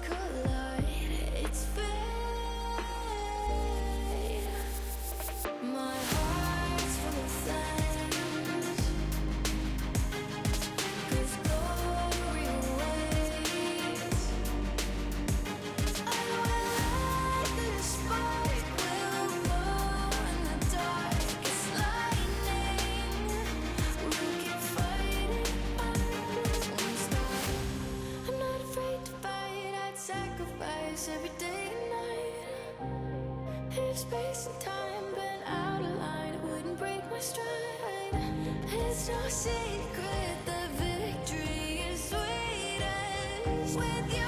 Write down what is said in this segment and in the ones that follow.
Cool. Space and time been out of line, it wouldn't break my stride. It's no secret the victory is sweetest with you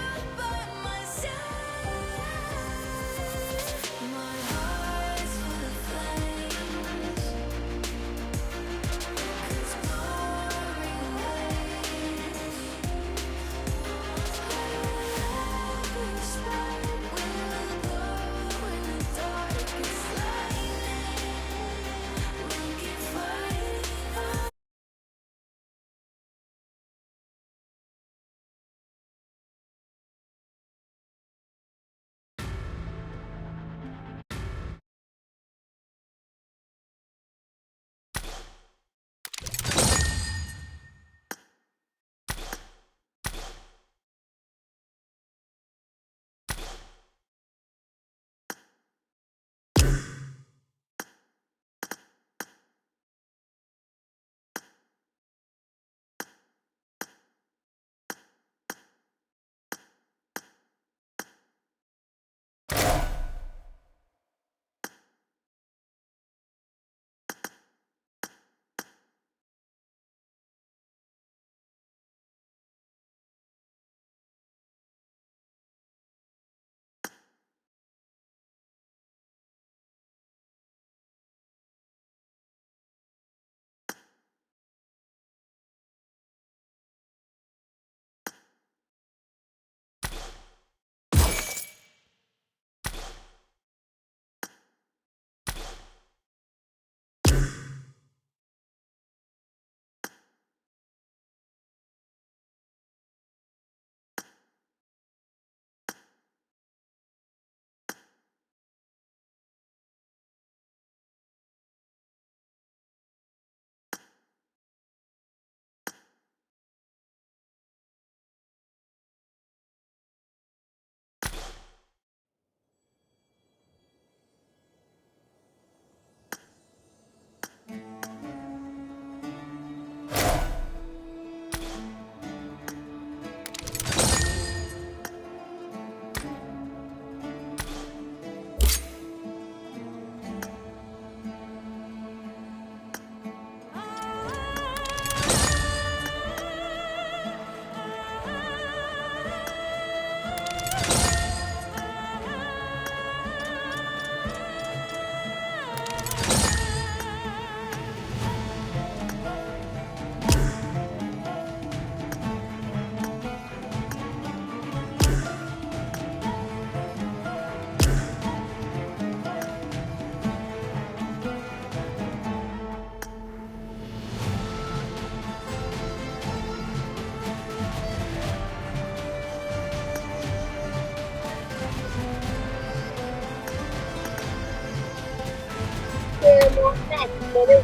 Muhammed, böyle.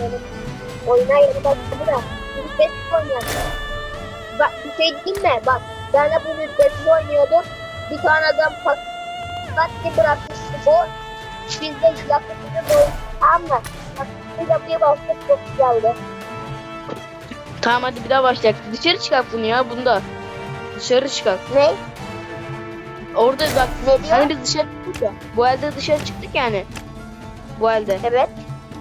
Benim oyuna yeni başladı da. Müddetsiz oynuyorum. Bak bir şey diyeyim mi? Bak ben de bu müddetsiz oynuyordum. Bir tane adam pat pat diye bırakmıştı bu. Biz de yakınında doğru. Tamam mı? Bak bir yapıya bastık çok güzeldi. Tamam hadi bir daha başlayalım. Dışarı çıkak bunu ya bunda. Dışarı çıkak. Ne? Orada bak Ne diyor? hani biz dışarı çıktık ya. Bu elde dışarı çıktık yani. Bu elde. Evet.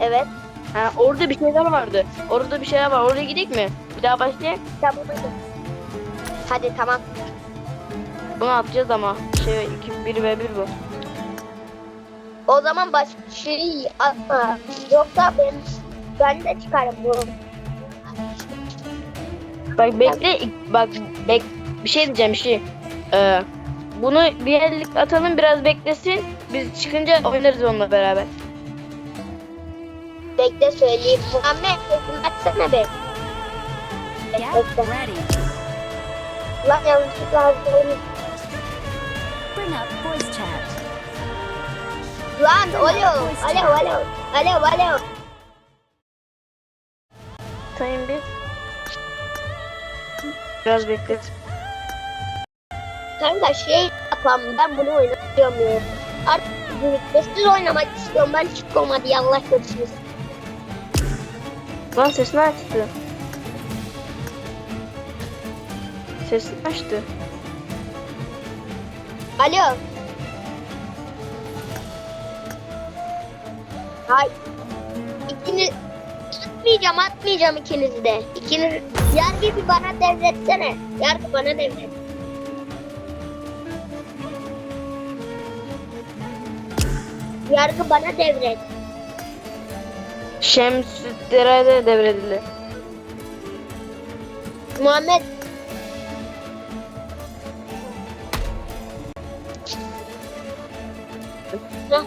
Evet. Ha, orada bir şeyler vardı. Orada bir şeyler var. Oraya gidelim mi? Bir daha başlayalım. Tamam hadi. Hadi tamam. Bunu atacağız ama. Şey 2 1 ve 1 bu. O zaman başka şey atma. Yoksa ben ben de çıkarım bu. Bak bekle bak bek bir şey diyeceğim bir şey. Ee, bunu bir yerlik atalım biraz beklesin. Biz çıkınca oynarız onunla beraber. Bekle söyleyeyim. Muhammed sesini açsana be. Bekle. ready. Lan yanlışlıkla hazırlayayım. up voice chat. Lan alo, alo, alo, alo, alo. Sayın bir. Biraz beklet. Kanka şey yapalım ben bunu oynamıyorum. Artık rütbesiz oynamak istiyorum. Ben çıkıyorum hadi Allah görüşürüz. Lan sesini açtı. Sesini açtı. Alo. Hay. İkiniz atmayacağım atmayacağım ikinizi de. İkiniz yargı bir bana devretsene. Yargı bana devret. Yargı bana devret. Şemsüddere de devredildi. Muhammed Hah,